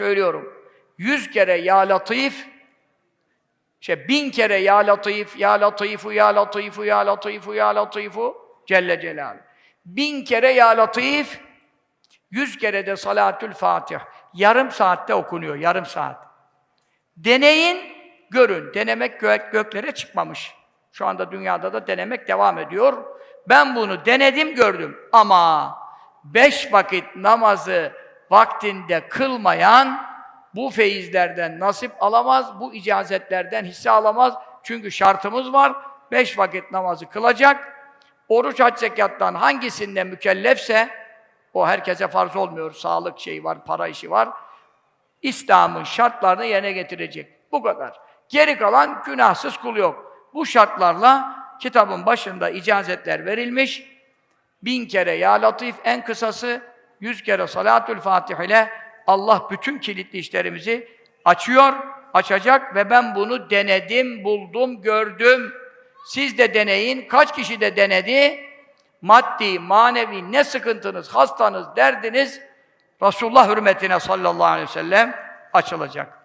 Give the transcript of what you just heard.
söylüyorum. Yüz kere Ya Latif, işte bin kere Ya Latif, Ya Latifu, Ya Latifu, Ya Latifu, Ya Latifu, Celle Celaluhu. Bin kere Ya Latif, yüz kere de Salatül Fatih. Yarım saatte okunuyor, yarım saat. Deneyin, görün. Denemek gök, göklere çıkmamış. Şu anda dünyada da denemek devam ediyor. Ben bunu denedim, gördüm. Ama beş vakit namazı vaktinde kılmayan bu feyizlerden nasip alamaz, bu icazetlerden hisse alamaz. Çünkü şartımız var. Beş vakit namazı kılacak. Oruç, hac, zekattan hangisinde mükellefse, o herkese farz olmuyor. Sağlık şeyi var, para işi var. İslam'ın şartlarını yerine getirecek. Bu kadar. Geri kalan günahsız kul yok. Bu şartlarla kitabın başında icazetler verilmiş. Bin kere Ya Latif en kısası, yüz kere Salatül Fatih ile Allah bütün kilitli işlerimizi açıyor, açacak ve ben bunu denedim, buldum, gördüm. Siz de deneyin. Kaç kişi de denedi? Maddi, manevi ne sıkıntınız, hastanız, derdiniz Resulullah hürmetine sallallahu aleyhi ve sellem açılacak.